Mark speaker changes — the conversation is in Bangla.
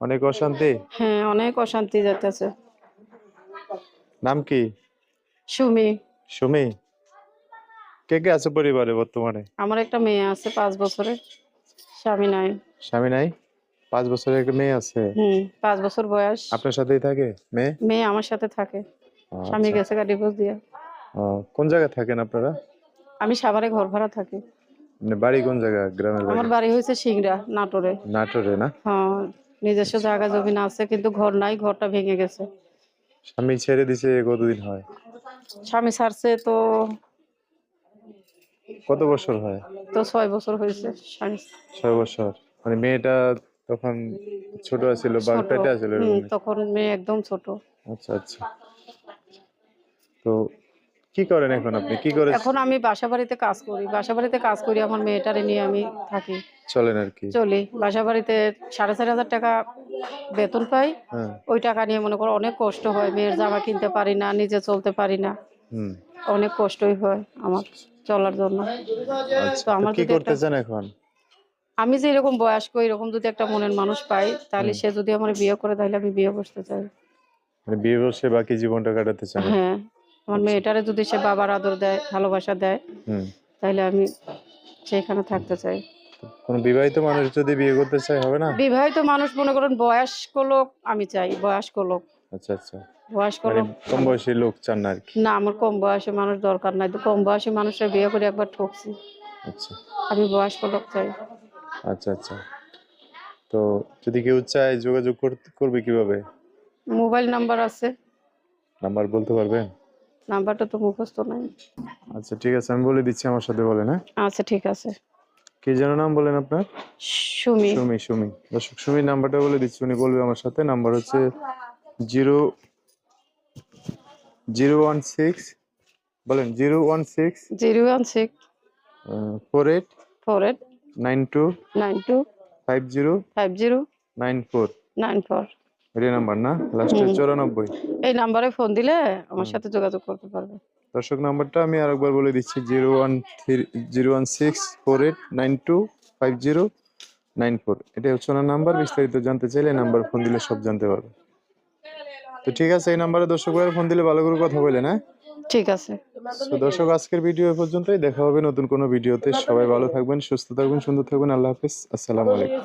Speaker 1: অনেক অশান্তি?
Speaker 2: হ্যাঁ অনেক অশান্তি যাইতেছে।
Speaker 1: নাম কি?
Speaker 2: সুমি।
Speaker 1: সুমি? কে কে আছে পরিবারে বর্তমানে?
Speaker 2: আমার একটা মেয়ে আছে পাঁচ বছরের স্বামী নাই।
Speaker 1: স্বামী নাই? পাঁচ বছরের একটা মেয়ে আছে?
Speaker 2: হুম পাঁচ বছর বয়স।
Speaker 1: আপনার সাথেই থাকে? মেয়ে?
Speaker 2: মেয়ে আমার সাথে থাকে। স্বামী
Speaker 1: আচ্ছা।
Speaker 2: গেছে গা ডিভোর্স দিয়ে।
Speaker 1: কোন জায়গায় থাকেন আপনারা?
Speaker 2: আমি সাভারে ঘর ভাড়া থাকি।
Speaker 1: মানে বাড়ি কোন জায়গা? গ্রামের
Speaker 2: আমার
Speaker 1: বাড়ি?
Speaker 2: বাড়ি হয়েছে সিংড়া নাটোরে।
Speaker 1: নাটোরে না?
Speaker 2: হ্যাঁ। নিজস্ব জায়গা জমি আছে কিন্তু ঘর নাই ঘরটা ভেঙে গেছে।
Speaker 1: স্বামী ছেড়ে দিছে কতদিন হয়?
Speaker 2: স্বামী ছাড়ছে তো
Speaker 1: কত বছর হয়?
Speaker 2: তো ছয় বছর হয়েছে স্বামী।
Speaker 1: ছয় বছর। মানে মেয়েটা তখন ছোট ছিল বা। পেটে এরকমই?
Speaker 2: তখন মেয়ে একদম ছোট।
Speaker 1: আচ্ছা আচ্ছা। তো কি করেন এখন আপনি? কি করে
Speaker 2: এখন আমি বাসা বাড়িতে কাজ করি। বাসা বাড়িতে কাজ করি আমার মেয়েটারে নিয়ে আমি থাকি।
Speaker 1: চলেন আর কি।
Speaker 2: চলি। বাসা বাড়িতে সাড়ে চার হাজার টাকা বেতন পাই।
Speaker 1: হ্যাঁ।
Speaker 2: ওই টাকা নিয়ে মনে করো অনেক কষ্ট হয়। মেয়ের জামা কিনতে পারি না নিজে চলতে পারি না। অনেক কষ্টই হয় আমার চলার জন্য।
Speaker 1: আচ্ছা
Speaker 2: তো আমার
Speaker 1: কি
Speaker 2: যদি
Speaker 1: করতে চান এখন?
Speaker 2: আমি যে এরকম বয়স্ক এরকম যদি একটা মনের মানুষ পাই তাহলে সে যদি আমার বিয়ে করে তাহলে আমি বিয়ে করতে চাই।
Speaker 1: মানে বিয়ে বসে বাকি জীবনটা কাটাতে চান
Speaker 2: হ্যাঁ। আমার মেয়েটারে যদি সে বাবার আদর দেয় ভালোবাসা দেয় তাহলে আমি সেখানে থাকতে চাই।
Speaker 1: কোন বিবাহিত মানুষ যদি বিয়ে করতে চায় হবে না?
Speaker 2: বিবাহিত মানুষ মনে করেন বয়স্ক লোক আমি চাই বয়স্ক লোক।
Speaker 1: আচ্ছা আচ্ছা।
Speaker 2: বয়স্ক
Speaker 1: মানে
Speaker 2: লোক
Speaker 1: কম বয়সী লোক চান না আর কি?
Speaker 2: না আমার কম বয়সী মানুষ দরকার নাই। তো কম বয়সী মানুষের বিয়ে করে একবার ঠকছি।
Speaker 1: আচ্ছা।
Speaker 2: আমি বয়স্ক লোক চাই।
Speaker 1: আচ্ছা আচ্ছা। তো যদি কেউ চায় যোগাযোগ করবে কীভাবে?
Speaker 2: মোবাইল নাম্বার আছে।
Speaker 1: নাম্বার বলতে পারবেন?
Speaker 2: নাম্বারটা তো মুখস্থ নাই।
Speaker 1: আচ্ছা ঠিক আছে আমি বলে দিচ্ছি আমার সাথে বলেন হ্যাঁ?
Speaker 2: আচ্ছা ঠিক আছে।
Speaker 1: কি যেন নাম বলেন আপনার?
Speaker 2: সুমি।
Speaker 1: সুমি সুমি। দর্শক সুমির নাম্বারটা বলে দিচ্ছি উনি বলবে আমার সাথে। নাম্বার হচ্ছে জিরো জিরো ওয়ান সিক্স বলেন zero one six
Speaker 2: zero one six
Speaker 1: four eight
Speaker 2: four eight
Speaker 1: nine two
Speaker 2: nine two
Speaker 1: five zero
Speaker 2: five zero
Speaker 1: nine four.
Speaker 2: Nine four.
Speaker 1: এটা নাম্বার না লাস্টে। চৌরানব্বই।
Speaker 2: এই নাম্বারে ফোন দিলে আমার সাথে যোগাযোগ করতে পারবে।
Speaker 1: দর্শক নাম্বারটা আমি আরেকবার বলে দিচ্ছি zero one three zero one six four eight nine two five zero nine four. এটা হচ্ছে ওনার নাম্বার বিস্তারিত জানতে চাইলে নাম্বার ফোন দিলে সব জানতে পারবে। তো ঠিক আছে এই নাম্বারে দর্শক ভাইয়ের ফোন দিলে ভালো করে কথা বলে না?
Speaker 2: ঠিক আছে।
Speaker 1: তো দর্শক আজকের ভিডিও পর্যন্তই। দেখা হবে নতুন কোনো ভিডিওতে সবাই ভালো থাকবেন সুস্থ থাকবেন সুন্দর থাকবেন। আল্লাহ হাফিজ। আসসালামু আলাইকুম।